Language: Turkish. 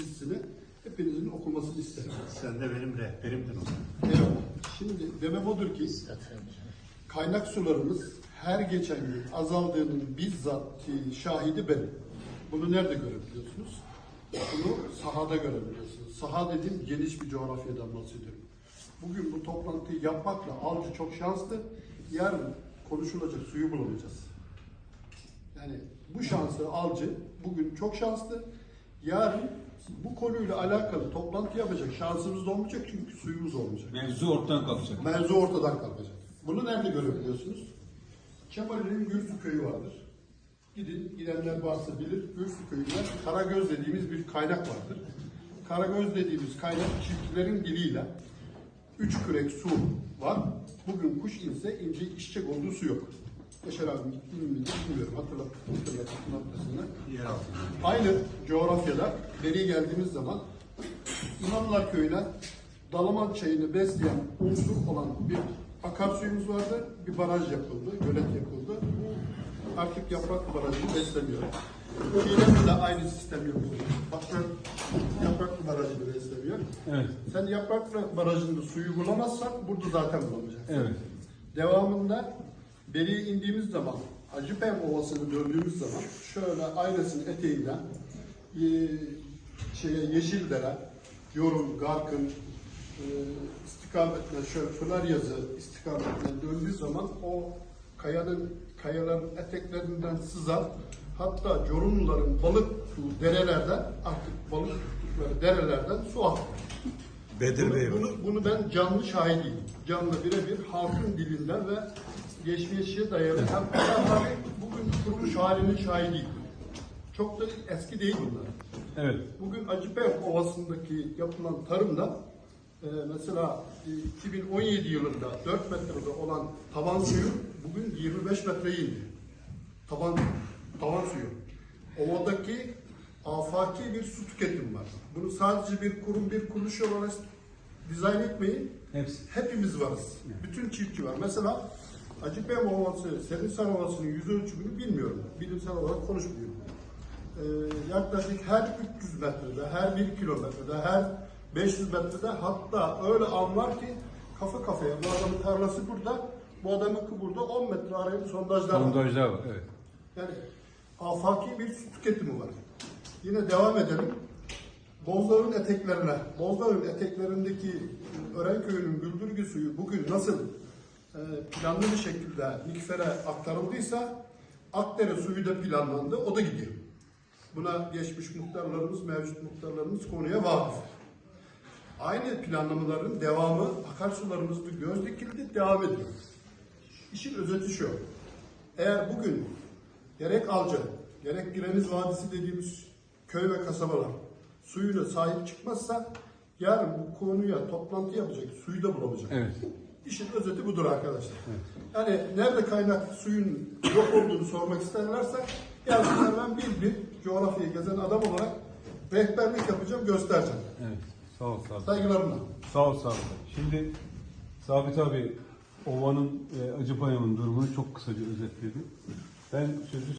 dizisini hepinizin okumasını isterim. Sen de benim rehberimdin o. Eyvallah. Şimdi demem odur ki kaynak sularımız her geçen gün azaldığının bizzat şahidi benim. Bunu nerede görebiliyorsunuz? Bunu sahada görebiliyorsunuz. Saha dediğim geniş bir coğrafyadan bahsediyorum. Bugün bu toplantıyı yapmakla avcı çok şanslı. Yarın konuşulacak suyu bulamayacağız. Yani bu şansı avcı bugün çok şanslı. Yarın bu konuyla alakalı toplantı yapacak şansımız da olmayacak çünkü suyumuz olmayacak. Mevzu ortadan kalkacak. Mevzu ortadan kalkacak. Bunu nerede görebiliyorsunuz? Kemal'in Gürsü köyü vardır. Gidin, gidenler varsa bilir. Gürsü köyünde Karagöz dediğimiz bir kaynak vardır. Karagöz dediğimiz kaynak çiftçilerin diliyle üç kürek su var. Bugün kuş inse ince içecek olduğu su yok. Yaşar abi gitti mi bilmiyorum. Hatırlat, hatırlat, hatırlatmasını. Yer altında. Aynı coğrafyada beri geldiğimiz zaman İmamlar Köyü'ne Dalaman çayını besleyen unsur olan bir akarsuyumuz vardı. Bir baraj yapıldı, gölet yapıldı. Bu artık yaprak barajını beslemiyor. Çiğdem'de de aynı sistem yapıldı. Bakın yaprak barajını beslemiyor. Evet. Sen yaprak barajında suyu bulamazsan burada zaten bulamayacaksın. Evet. Devamında beri indiğimiz zaman Acıpem Ovası'nı döndüğümüz zaman şöyle Ayres'in eteğinden e, şeye Yeşildere, Yorum, Garkın e, istikametine şöyle Pınar yazı istikametine döndüğü zaman o kayanın kayaların eteklerinden sızar hatta Corumluların balık derelerden artık balık tuttukları derelerden su akıyor. Bedir Bunu, Bey bunu, bunu ben canlı şahidiyim. Canlı birebir halkın dilinden ve geçmişe dayalı hem adamların bugün kuruluş halinin şahidiyim. Çok da eski değil bunlar. Evet. Bugün Acıpem Ovası'ndaki yapılan tarımda e, mesela e, 2017 yılında 4 metrede olan taban suyu bugün 25 metreye indi. Taban, taban suyu. Ovadaki afaki bir su tüketimi var. Bunu sadece bir kurum, bir kuruluş olarak dizayn etmeyin. Hepsi. Hepimiz varız. Bütün çiftçi var. Mesela Acıpem Ovası, Serinsan Ovası'nın yüz ölçümünü bilmiyorum. Bilimsel olarak konuşmuyorum. Ee, yaklaşık her 300 metrede, her 1 kilometrede, her 500 metrede hatta öyle an var ki kafa kafaya bu adamın tarlası burada, bu adamınki burada 10 metre araya sondajlar var. Sondajlar var. Evet. Yani afaki bir su tüketimi var. Yine devam edelim. Bozdağ'ın eteklerine, Bozdağ'ın eteklerindeki Örenköy'ün güldürgü suyu bugün nasıl planlı bir şekilde Nikfer'e aktarıldıysa Akdere suyu da planlandı, o da gidiyor. Buna geçmiş muhtarlarımız, mevcut muhtarlarımız konuya vakıf. Aynı planlamaların devamı akarsularımızda göz dikildi, devam ediyor. İşin özeti şu. Eğer bugün gerek Alca, gerek Gireniz Vadisi dediğimiz köy ve kasabalar suyuna sahip çıkmazsa yarın bu konuya toplantı yapacak, suyu da bulamayacak. Evet. İşin özeti budur arkadaşlar. Yani nerede kaynak suyun yok olduğunu sormak isterlerse gelsinler ben bir bir coğrafyayı gezen adam olarak rehberlik yapacağım, göstereceğim. Evet. Sağ ol Sabit. Saygılarımla. Sağ ol Sabit. Şimdi Sabit abi Ova'nın e, Acıpayam'ın durumunu çok kısaca özetledi. Ben sözü